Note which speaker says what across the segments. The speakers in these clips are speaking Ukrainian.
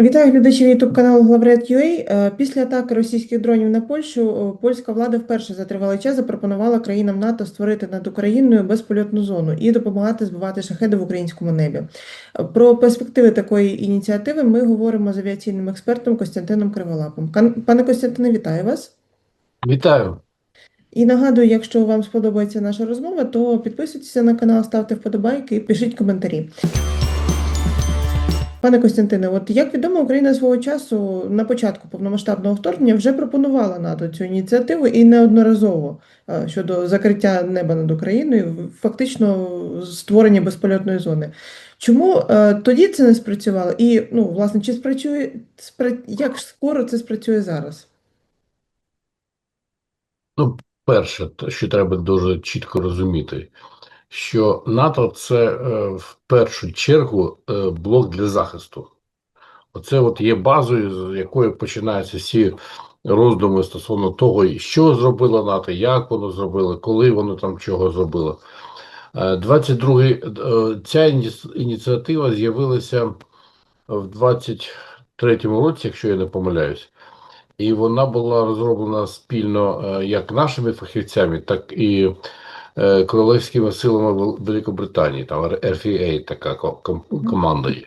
Speaker 1: Вітаю глядачів YouTube каналу Главред.ua. Е, Після атаки російських дронів на Польщу е, польська влада вперше за тривалий час запропонувала країнам НАТО створити над Україною безпольотну зону і допомагати збивати шахеди в українському небі. Е, Про перспективи такої ініціативи ми говоримо з авіаційним експертом Костянтином Криволапом. Пане Костянтине, вітаю вас.
Speaker 2: Вітаю.
Speaker 1: І нагадую, якщо вам сподобається наша розмова, то підписуйтеся на канал, ставте вподобайки і пишіть коментарі. Пане Костянтине, от як відомо, Україна свого часу на початку повномасштабного вторгнення вже пропонувала НАТО цю ініціативу і неодноразово е, щодо закриття неба над Україною, фактично створення безпольотної зони. Чому е, тоді це не спрацювало? І ну, власне, чи спрацює спра- як скоро це спрацює зараз?
Speaker 2: Ну, перше, що треба дуже чітко розуміти, що НАТО це е, в першу чергу е, блок для захисту. Оце от є базою, з якої починаються всі роздуми стосовно того, що зробило НАТО, як воно зробило, коли воно там чого зробило. Е, 22-й, е, ця ініціатива з'явилася в 23-му році, якщо я не помиляюсь. І вона була розроблена спільно як нашими фахівцями, так і королевськими силами Великобританії, там RFA така команда є.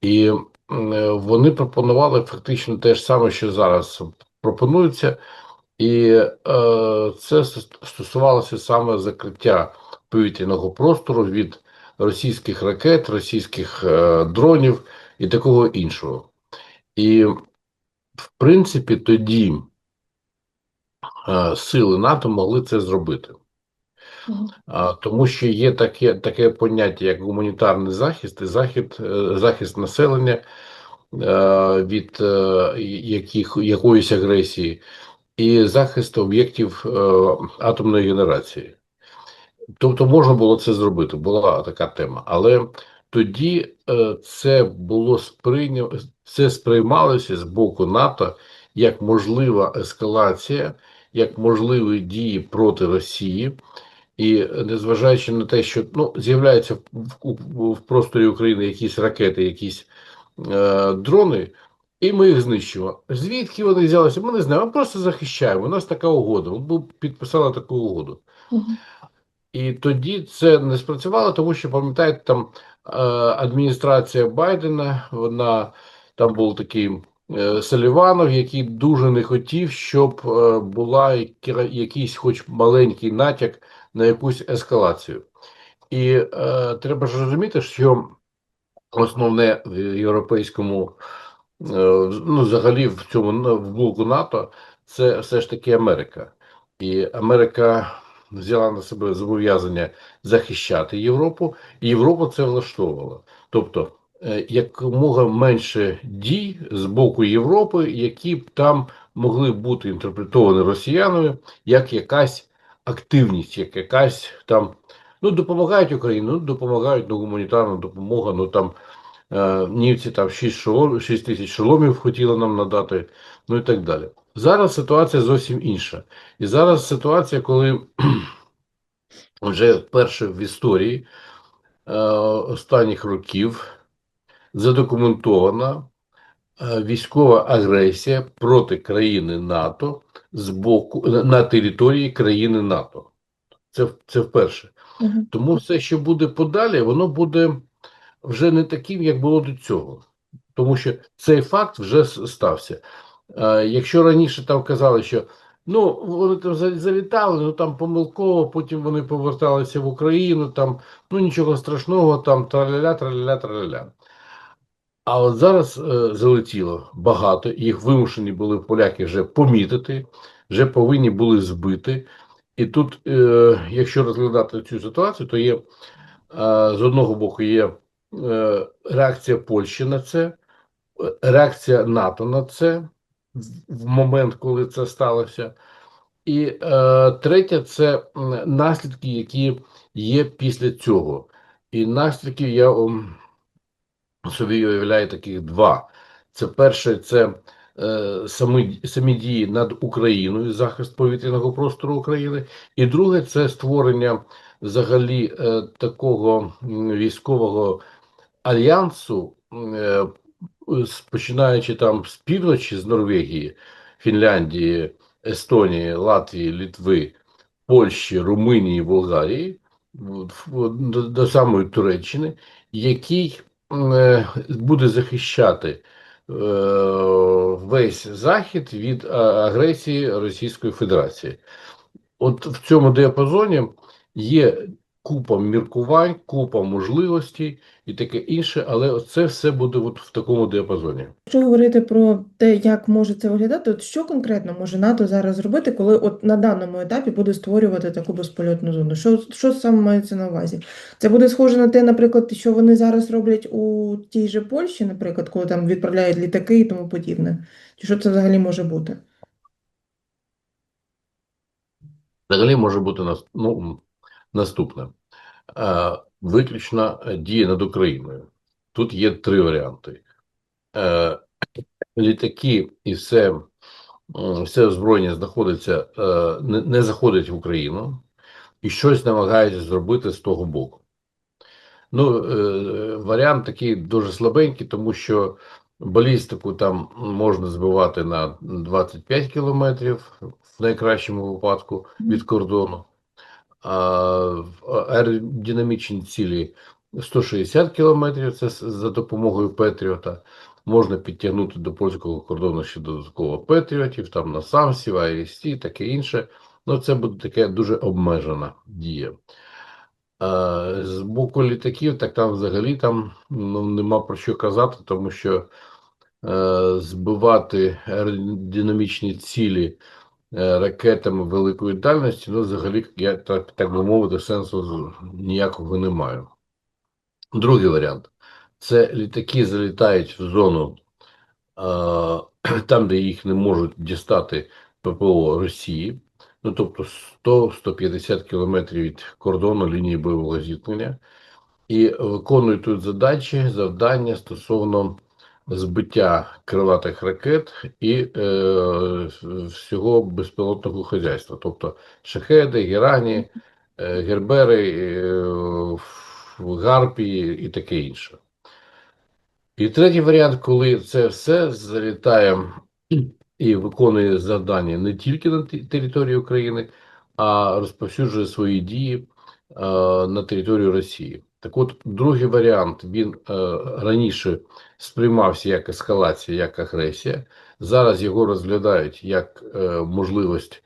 Speaker 2: І е, вони пропонували фактично те ж саме, що зараз пропонується, і е, це стосувалося саме закриття повітряного простору від російських ракет, російських е, дронів і такого іншого. І в принципі, тоді е, сили НАТО могли це зробити, тому що є таке, таке поняття, як гуманітарний захист і захист, е, захист населення е, від е, яких, якоїсь агресії, і захист об'єктів атомної генерації. Тобто можна було це зробити, була така тема. Але тоді це було сприйня... це сприймалося з боку НАТО як можлива ескалація, як можливі дії проти Росії. І незважаючи на те, що ну, з'являються в, в, в просторі України якісь ракети, якісь е, дрони, і ми їх знищуємо. Звідки вони взялися? Ми не знаємо. Ми просто захищаємо. У нас така угода. Ми підписали таку угоду. І тоді це не спрацювало, тому що пам'ятаєте, там е, адміністрація Байдена, вона там був такий е, Саліванов, який дуже не хотів, щоб е, була якийсь, хоч маленький натяк на якусь ескалацію. І е, треба ж розуміти, що основне в європейському, е, ну, взагалі в цьому в блоку НАТО, це все ж таки Америка. І Америка взяла на себе зобов'язання захищати Європу, і Європу це влаштовувало. Тобто, е, якомога менше дій з боку Європи, які б там могли бути інтерпретовані росіянами як якась активність, як якась там. Ну, допомагають Україні, ну допомагають, ну гуманітарна допомога, ну там е, німці там 6 шолом, 6 тисяч шоломів хотіли нам надати, ну і так далі. Зараз ситуація зовсім інша. І зараз ситуація, коли вже вперше в історії е, останніх років задокументована військова агресія проти країни НАТО з боку на- на території країни НАТО. Це, це вперше.
Speaker 1: Мгм.
Speaker 2: Тому все, що буде подалі, воно буде вже не таким, як було до цього. Тому що цей факт вже стався. Е, якщо раніше там казали, що ну вони там завітали, ну там помилково, потім вони поверталися в Україну, там ну нічого страшного, там траля, траля, траля. А от зараз е, залетіло багато, їх вимушені були поляки вже помітити, вже повинні були збити. І тут, е, якщо розглядати цю ситуацію, то є е, з одного боку є е, реакція Польщі на це, е, реакція НАТО на це в, момент, коли це сталося. І е, третє це наслідки, які є після цього. І наслідки я собі уявляю таких два. Це перше, це е, самі, самі дії над Україною, захист повітряного простору України. І друге, це створення взагалі е, такого військового альянсу, е, починаючи там з півночі, з Норвегії, Фінляндії, Естонії, Латвії, Литви, Польщі, Румунії, Болгарії, до, до самої Туреччини, який буде захищати е, весь Захід від агресії Російської Федерації. От в цьому діапазоні є купа міркувань, купа можливостей і таке інше, але це все буде от в такому діапазоні.
Speaker 1: Якщо говорити про те, як може це виглядати, от що конкретно може НАТО зараз зробити, коли от на даному етапі буде створювати таку безпольотну зону? Що, що саме мається на увазі? Це буде схоже на те, наприклад, що вони зараз роблять у тій же Польщі, наприклад, коли там відправляють літаки і тому подібне. Чи що це взагалі може бути?
Speaker 2: Взагалі може бути нас- ну, наступне. Е, Виключна дія над Україною. Тут є три варіанти. Е, Літаки і все, все озброєння знаходиться, е, не, заходить в Україну і щось намагаються зробити з того боку. Ну, варіант такий дуже слабенький, тому що балістику там можна збивати на 25 кілометрів в найкращому випадку від кордону, аеродинамічні цілі 160 кілометрів це за допомогою Петріота. Можна підтягнути до польського кордону ще додатково Петріотів, там на Самсів, АІСТ, таке інше. Ну, це буде таке дуже обмежена дія. А, з боку літаків, так там взагалі там ну, нема про що казати, тому що е, збивати аеродинамічні цілі е, ракетами великої дальності, ну, взагалі, я так, так би мовити, сенсу ніякого не маю. Другий варіант. Це літаки залітають в зону е, там, де їх не можуть дістати ППО Росії, ну тобто 100-150 кілометрів від кордону лінії бойового зіткнення, і виконують тут задачі, завдання стосовно збиття крилатих ракет і е, всього безпілотного хазяйства, тобто шахеди, герані, е, гербери, е, гарпії і таке інше. І третій варіант, коли це все залітає і виконує завдання не тільки на території України, а розповсюджує свої дії е, на територію Росії. Так от, другий варіант, він е, раніше сприймався як ескалація, як агресія. Зараз його розглядають як е, можливість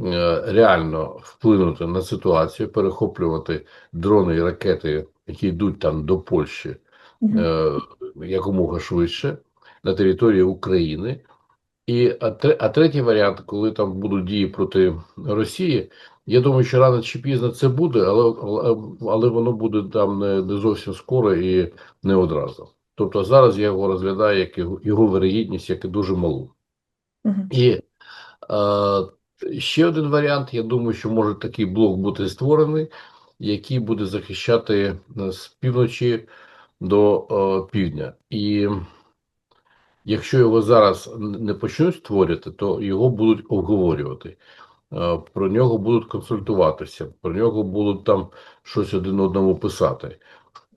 Speaker 2: е, реально вплинути на ситуацію, перехоплювати дрони і ракети, які йдуть там до Польщі, е, якомога швидше на території України. І а, а третій варіант, коли там будуть дії проти Росії, я думаю, що рано чи пізно це буде, але, але, воно буде там не, не зовсім скоро і не одразу. Тобто зараз я його розглядаю як його, його вирогідність, як і дуже малу.
Speaker 1: Мгм.
Speaker 2: І е, ще один варіант, я думаю, що може такий блок бути створений, який буде захищати е, з півночі до е, півдня. І якщо його зараз не почнуть створювати, то його будуть обговорювати. Е, Про нього будуть консультуватися, про нього будуть там щось один одному писати.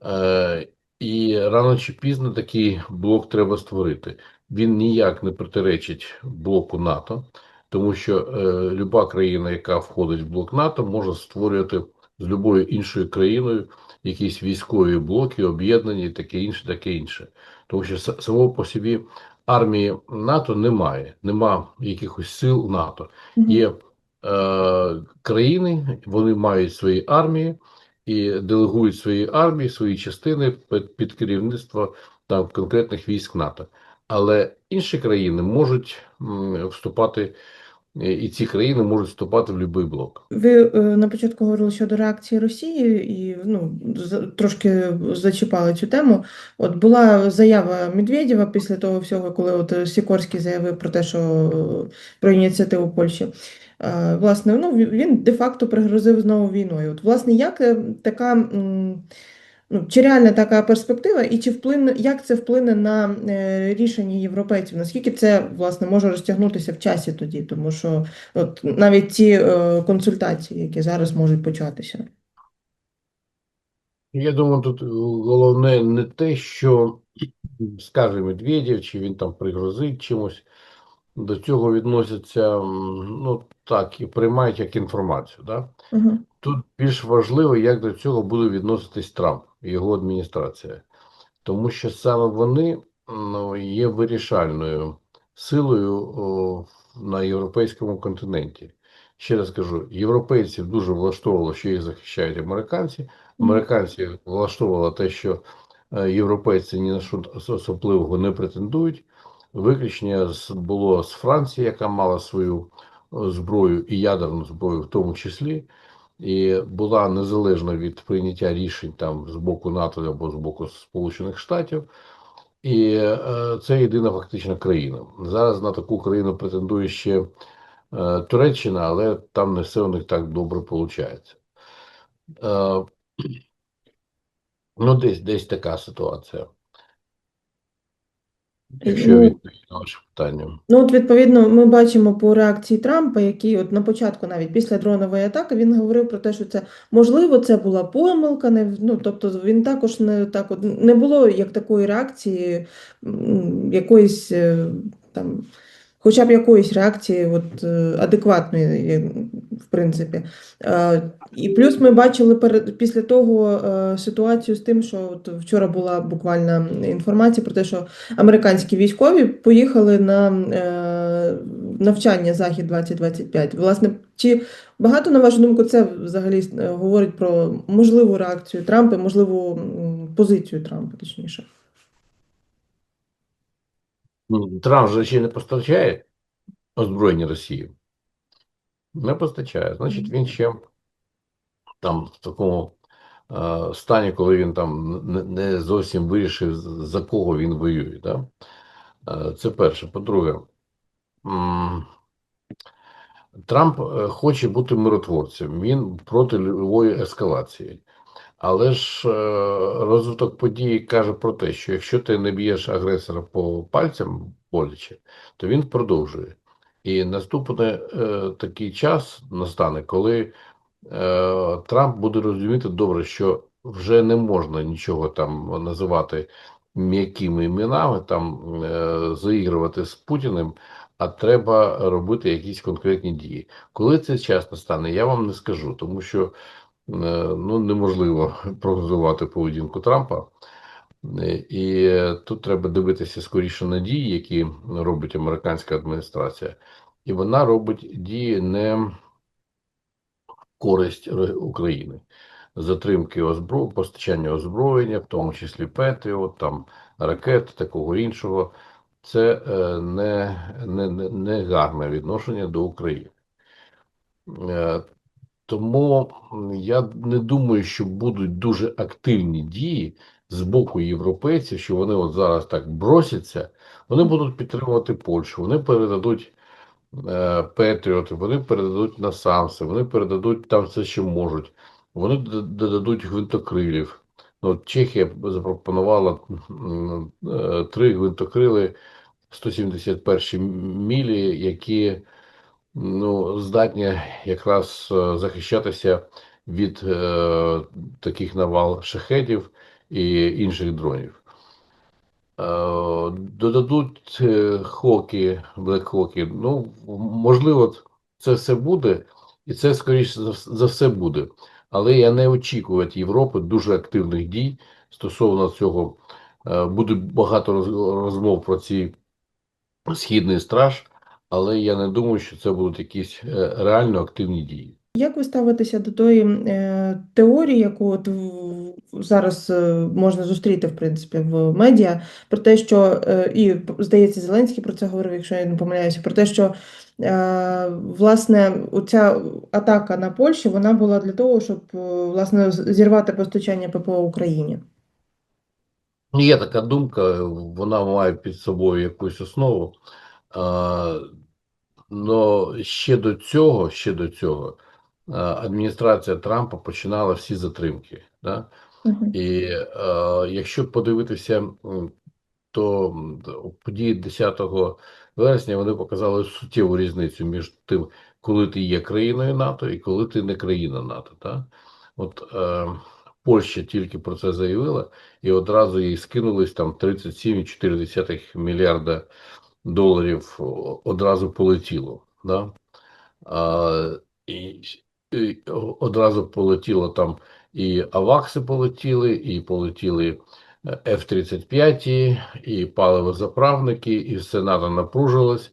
Speaker 2: Е, І рано чи пізно такий блок треба створити. Він ніяк не протиречить блоку НАТО, тому що е, люба країна, яка входить в блок НАТО, може створювати з любою іншою країною якісь військові блоки, об'єднані, таке інше, таке інше. Тому що с- само по собі армії НАТО немає, нема якихось сил НАТО. Є країни, вони мають свої армії і делегують свої армії, свої частини під, під керівництво там конкретних військ НАТО. Але інші країни можуть вступати, е, і ці країни можуть вступати в будь-який блок.
Speaker 1: Ви е, на початку говорили щодо реакції Росії і ну, трошки зачіпали цю тему. От була заява Медведєва після того всього, коли от е, Сікорський заявив про те, що е, про ініціативу Польщі. Е, Власне, ну, він- де-факто пригрозив знову війною. От, власне, як е, така, ну, чи реальна така перспектива, і чи вплине, як це вплине на е, рішення європейців? Наскільки це, власне, може розтягнутися в часі тоді? Тому що От навіть ті консультації, які зараз можуть початися.
Speaker 2: Я думаю, тут головне не те, що скаже Медведєв, чи він там пригрозить чимось. До цього відносяться, ну так, і приймають як інформацію. Да?
Speaker 1: Угу.
Speaker 2: Тут більш важливо, як до цього буде відноситись Трамп і його адміністрація. Тому що саме вони ну, є вирішальною силою о, на європейському континенті. Ще раз кажу, європейців дуже влаштовувало, що їх захищають американці. Американці влаштовувало те, що е, європейці ні на що особливого не претендують. Виключення було з Франції, яка мала свою е, зброю і ядерну зброю в тому числі, і була незалежна від прийняття рішень там з боку НАТО або з боку Сполучених Штатів. І е, це єдина фактично країна. Зараз на таку країну претендує ще е, Туреччина, але там не все у них так добре виходить. Е, ну, десь, десь така ситуація. Якщо
Speaker 1: Ну,
Speaker 2: відповідь на ваше питання.
Speaker 1: Ну, от відповідно, ми бачимо по реакції Трампа, який от на початку, навіть після дронової атаки, він говорив про те, що це можливо, це була помилка. Не ну, тобто він також не так от не було як такої реакції, якоїсь е, там, хоча б якоїсь реакції, от е, адекватної, е, в принципі. Е, І плюс ми бачили після того ситуацію з тим, що от вчора була буквально інформація про те, що американські військові поїхали на навчання Захід 2025. Власне, чи багато, на вашу думку, це взагалі говорить про можливу реакцію Трампа, можливу позицію Трампа, точніше?
Speaker 2: Ну, Трамп же ще не постачає озброєння Росії. Не постачає. Значить, він ще там в такому е, стані, коли він там не, не зовсім вирішив, за кого він воює. Да? Е, це перше. По-друге, Трамп е, хоче бути миротворцем. Він проти любої ескалації. Але ж е, розвиток подій каже про те, що якщо ти не б'єш агресора по пальцям боляче, то він продовжує. І наступне е, такий час настане, коли е, Трамп буде розуміти добре, що вже не можна нічого там називати м'якими іменами, там заігрувати з Путіним, а треба робити якісь конкретні дії. Коли цей час настане, я вам не скажу, тому що ну, неможливо прогнозувати поведінку Трампа. Е, І тут треба дивитися скоріше на дії, які робить американська адміністрація. І вона робить дії не користь України. Затримки озбро... постачання озброєння, в тому числі Петріот, там ракет, такого іншого. Це е, не, не, не гарне відношення до України. Тому я не думаю, що будуть дуже активні дії з боку європейців, що вони от зараз так бросяться. Вони будуть підтримувати Польщу, вони передадуть е, Петріоти, вони передадуть Насамси, вони передадуть там все, що можуть. Вони додадуть гвинтокрилів. Ну, Чехія запропонувала е, три гвинтокрили 171 мілі, які ну, здатні якраз е, захищатися від е, таких навал шахедів і інших дронів. Е, додадуть е, хоки, блекхоки. Ну, можливо, це все буде, і це, скоріше за все, буде. Але я не очікую від Європи дуже активних дій стосовно цього. Е, Буде багато розмов про ці східний страж, але я не думаю, що це будуть якісь е, реально активні дії.
Speaker 1: Як ви ставитеся до тої е, теорії, яку от зараз е, можна зустріти в принципі в медіа, про те, що е, і здається, Зеленський про це говорив, якщо я не помиляюся, про те, що е, власне оця атака на Польщу вона була для того, щоб е, власне зірвати постачання ППО Україні.
Speaker 2: Є така думка, вона має під собою якусь основу. Але ще до цього, ще до цього, адміністрація Трампа починала всі затримки. Да? І е, якщо подивитися, то події 10 вересня вони показали суттєву різницю між тим, коли ти є країною НАТО і коли ти не країна НАТО. Та? От е, Польща тільки про це заявила, і одразу їй скинулись там 37,4 мільярда доларів одразу полетіло. Да? А, і, і одразу полетіло там і Авакси полетіли, і полетіли е, F-35, і паливозаправники, і все НАТО напружилось.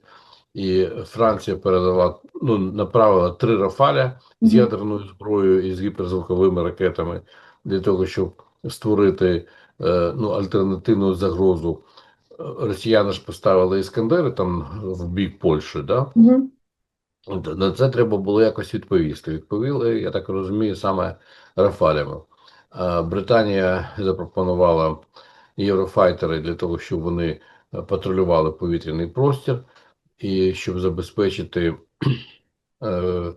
Speaker 2: І Франція передала, ну, направила три Рафаля з ядерною зброєю і з гіперзвуковими ракетами для того, щоб створити е, ну, альтернативну загрозу. Росіяни ж поставили іскандери там в бік Польщі, да? От На це треба було якось відповісти. Відповіли, я так розумію, саме Рафалями. Британія запропонувала єврофайтери для того, щоб вони е, патрулювали повітряний простір і щоб забезпечити е,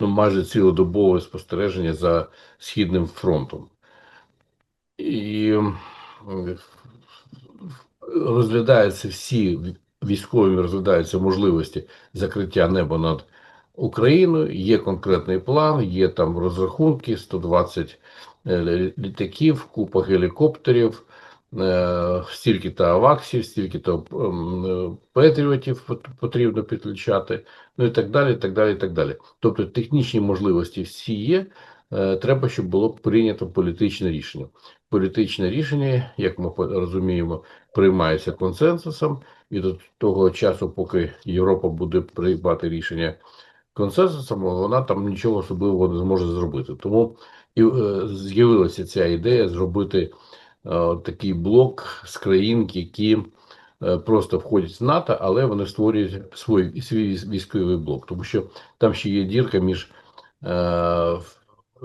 Speaker 2: ну, майже цілодобове спостереження за східним фронтом. І розглядаються всі військові розглядаються можливості закриття неба над Україною. Є конкретний план, є там розрахунки 120 е, літаків, купа гелікоптерів, е, стільки-то аваксів, стільки-то ем, е, петріотів потрібно підключати, ну і так далі. так далі, так далі. Тобто технічні можливості всі є. Е, Треба, щоб було прийнято політичне рішення. Політичне рішення, як ми розуміємо, приймається консенсусом, і до того часу, поки Європа буде приймати рішення консенсусом, вона там нічого особливого не зможе зробити. Тому і е, з'явилася ця ідея зробити е, такий блок з країн, які просто входять в НАТО, але вони створюють свій, свій військовий блок, тому що там ще є дірка між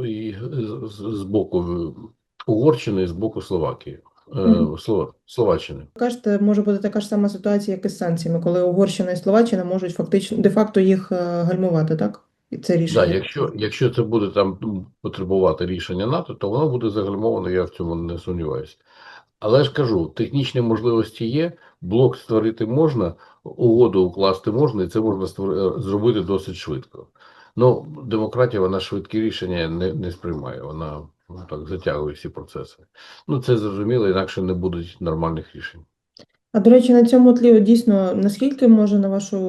Speaker 2: і з, з боку Угорщини і з боку Словакії. Е,
Speaker 1: Мгм.
Speaker 2: Слова- Словаччини.
Speaker 1: Кажете, може бути така ж сама ситуація, як із санкціями, коли Угорщина і Словаччина можуть фактично де-факто їх е, гальмувати, так? І це
Speaker 2: Да,
Speaker 1: рішення.
Speaker 2: якщо, якщо це буде там потребувати рішення НАТО, то воно буде загальмовано, я в цьому не сумніваюся. Але ж кажу, технічні можливості є, блок створити можна, угоду укласти можна, і це можна створ- зробити досить швидко. Ну, демократія, вона швидкі рішення не, не сприймає, вона ну, так затягує всі процеси. Ну, це зрозуміло, інакше не будуть нормальних рішень.
Speaker 1: А до речі, на цьому тлі дійсно наскільки може, на вашу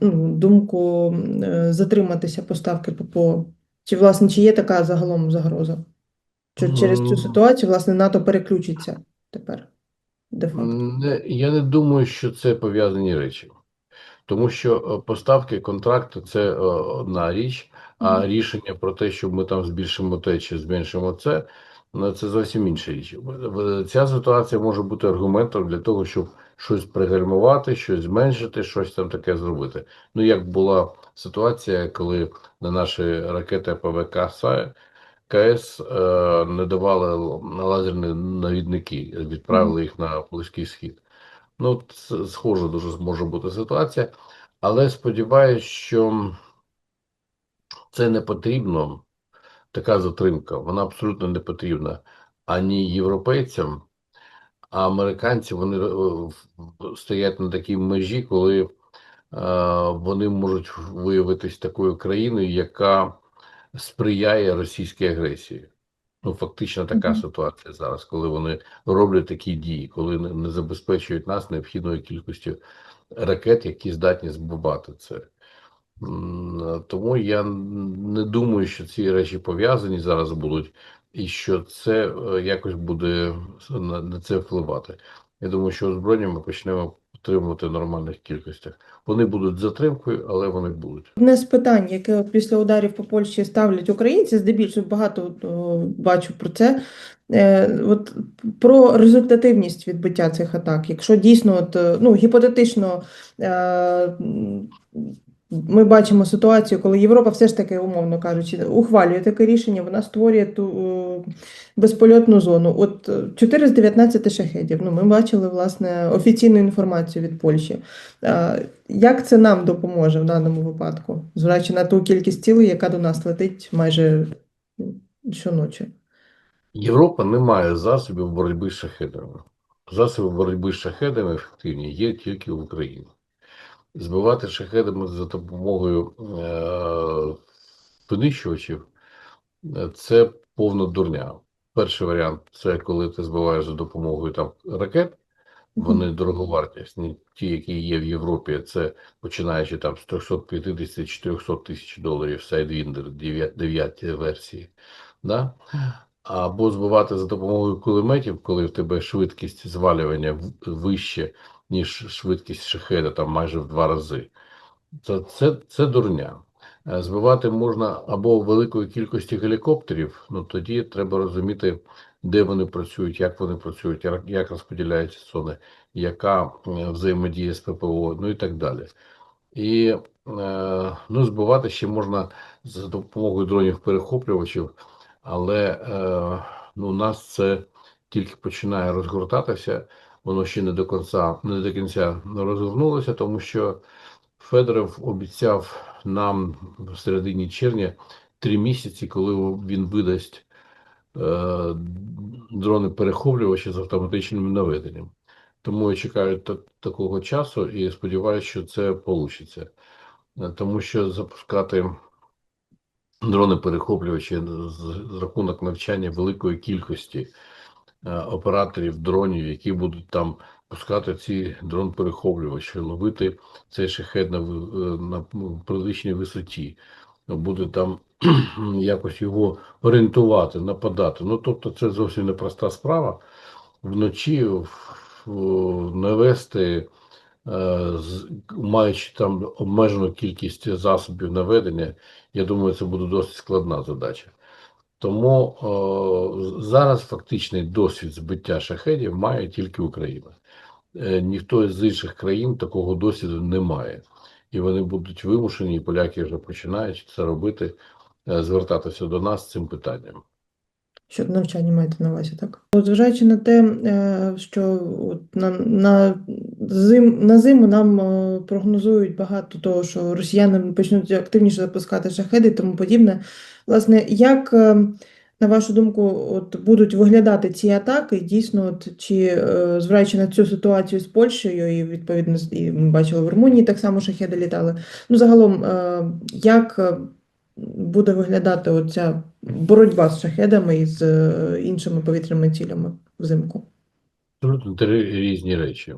Speaker 1: ну, думку, е, затриматися поставки ППО? Чи власне чи є така загалом загроза? Що через цю ситуацію власне НАТО переключиться тепер де-факто?
Speaker 2: Я не думаю, що це пов'язані речі. Тому що е, поставки, контракти це е, одна річ, а рішення про те, що ми там збільшимо те чи зменшимо це, ну, це зовсім інша річ. Ця ситуація може бути аргументом для того, щоб щось пригальмувати, щось зменшити, щось там таке зробити. Ну, як була ситуація, коли на наші ракети ПВК «Са- КС е, не давали лазерні навідники, відправили їх на Близький Схід. Ну, схожа дуже може бути ситуація, але сподіваюся, що це не потрібно, така затримка, вона абсолютно не потрібна ані європейцям, а американці вони е, стоять на такій межі, коли е, вони можуть виявитись такою країною, яка сприяє російській агресії. Ну, фактично така
Speaker 1: Мгм.
Speaker 2: ситуація зараз, коли вони роблять такі дії, коли не, забезпечують нас необхідною кількістю ракет, які здатні збивати це. Тому я не думаю, що ці речі пов'язані зараз будуть, і що це е, якось буде на це впливати. Я думаю, що озброєння ми почнемо отримувати в нормальних кількостях. Вони будуть затримкою, але вони будуть.
Speaker 1: Одне з питань, яке після ударів по Польщі ставлять українці, здебільшого багато бачу про це. Е, от про результативність відбиття цих атак. Якщо дійсно, от, ну, гіпотетично, е, ми бачимо ситуацію, коли Європа все ж таки, умовно кажучи, ухвалює таке рішення, вона створює ту е, безпольотну зону. От е, 4 з 19 шахедів. Ну, ми бачили, власне, офіційну інформацію від Польщі. Е, Як це нам допоможе в даному випадку, зважаючи на ту кількість цілей, яка до нас летить майже щоночі?
Speaker 2: Європа не має засобів боротьби з шахедами. Засоби боротьби з шахедами ефективні є тільки в Україні. Збивати шахедами за допомогою е- винищувачів е, це повна дурня. перший варіант це коли ти збиваєш за допомогою там ракет. Вони дороговартісні, ті, які є в Європі, це починаючи там з 350-400 тисяч доларів Sidewinder 9 версії. Да? Або збивати за допомогою кулеметів, коли в тебе швидкість звалювання вище, ніж швидкість шахеда, там майже в два рази. Це, це, це дурня. Е, Збивати можна або великою кількістю гелікоптерів, ну тоді треба розуміти, де вони працюють, як вони працюють, як- розподіляються зони, яка е, взаємодія з ППО, ну і так далі. І е, ну, збивати ще можна за допомогою дронів-перехоплювачів, але ну, нас це тільки починає розгортатися, воно ще не до кінця, не до кінця розгорнулося, тому що Федоров обіцяв нам в середині червня три місяці, коли він видасть е, дрони перехоплювачі з автоматичним наведенням. Тому я чекаю та- такого часу і сподіваюся, що це вийде. Тому що запускати дрони перехоплювачі з, з рахунок навчання великої кількості операторів дронів, які будуть там пускати ці дрон перехоплювачі, ловити цей шахет на, е, на приличній висоті, буде там якось його орієнтувати, нападати. Ну тобто, це зовсім непроста справа. Вночі навести, е, маючи там обмежену кількість засобів наведення, я думаю, це буде досить складна задача. Тому о, зараз фактичний досвід збиття шахедів має тільки Україна. Е, Ніхто з інших країн такого досвіду не має. І вони будуть вимушені, і поляки вже починають це робити, е, звертатися до нас з цим питанням.
Speaker 1: Щодо навчання маєте на увазі, так? Зважаючи на те, е, що на, на, зим, на зиму нам е, прогнозують багато того, що росіяни почнуть активніше запускати шахеди і тому подібне. Власне, як, е, на вашу думку, от будуть виглядати ці атаки? Дійсно, от, чи зважаючи на цю ситуацію з Польщею, і відповідно і ми бачили в Румунії так само шахеди літали. Ну, загалом, як буде виглядати оця боротьба з шахедами і з е, іншими повітряними цілями взимку?
Speaker 2: Абсолютно три різні речі.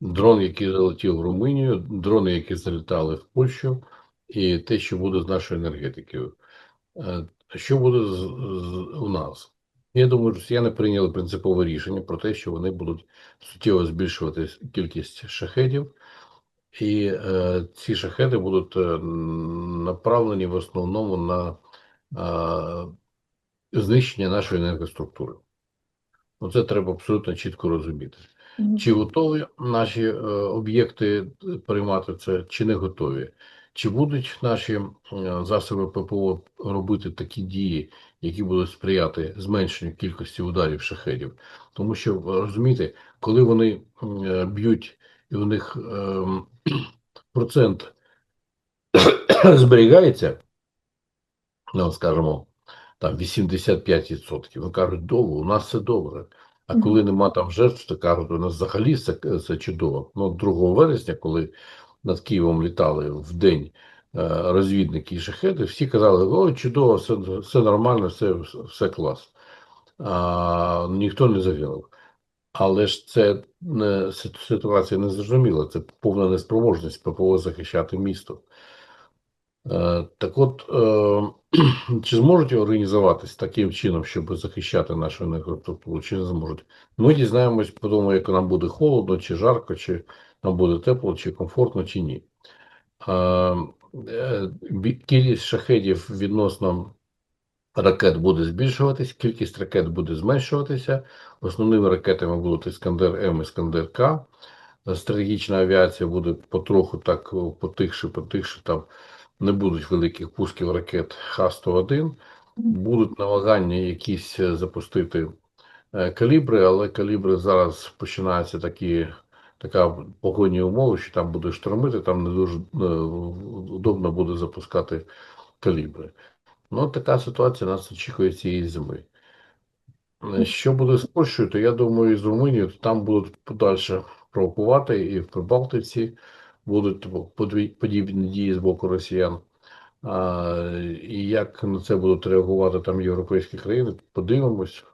Speaker 2: Дрон, який залетів в Румунію, дрони, які залітали в Польщу, і те, що буде з нашою енергетикою. Е, Що буде з, з- у нас? Я думаю, росіяни прийняли принципове рішення про те, що вони будуть суттєво збільшувати кількість шахедів, і е, ці шахеди будуть е, направлені в основному на е, знищення нашої енергоструктури. Оце треба абсолютно чітко розуміти. Чи готові наші е, об'єкти приймати це, чи не готові? Чи будуть наші е, засоби ППО робити такі дії, які будуть сприяти зменшенню кількості ударів шахедів? Тому що розумієте, коли вони е, б'ють і у них ем, процент зберігається, ну, скажімо, там 85%, вони кажуть, довго, у нас все добре. А коли нема там жертв, то кажуть, у нас взагалі все, все чудово. Ну, 2 вересня, коли над Києвом літали в день е, розвідники і шахеди, всі казали, ой, чудово, все, все нормально, все, все клас. А, ніхто не загинув. Але ж це не, ситуація не зрозуміла, це повна неспроможність ППО захищати місто. Е, Так от, е, чи зможуть організуватись таким чином, щоб захищати нашу енергоструктуру, чи не зможуть? Ми дізнаємось по тому, як нам буде холодно, чи жарко, чи нам буде тепло, чи комфортно, чи ні. Е, Кількість шахедів відносно ракет буде збільшуватись, кількість ракет буде зменшуватися. Основними ракетами будуть Іскандер М, Іскандер К. Стратегічна авіація буде потроху так потихше, потихше там не будуть великих пусків ракет Х-101, будуть намагання якісь е, запустити е, калібри, але калібри зараз починаються такі, така погодні умови, що там буде штормити, там не дуже е, удобно буде запускати калібри. Ну, така ситуація нас очікує цієї зими. Е, Що буде з Польщею, то я думаю, і з Румунією то там будуть подальше провокувати, і в Прибалтиці будуть подібні дії з боку росіян. А, і як на це будуть реагувати там європейські країни, подивимось.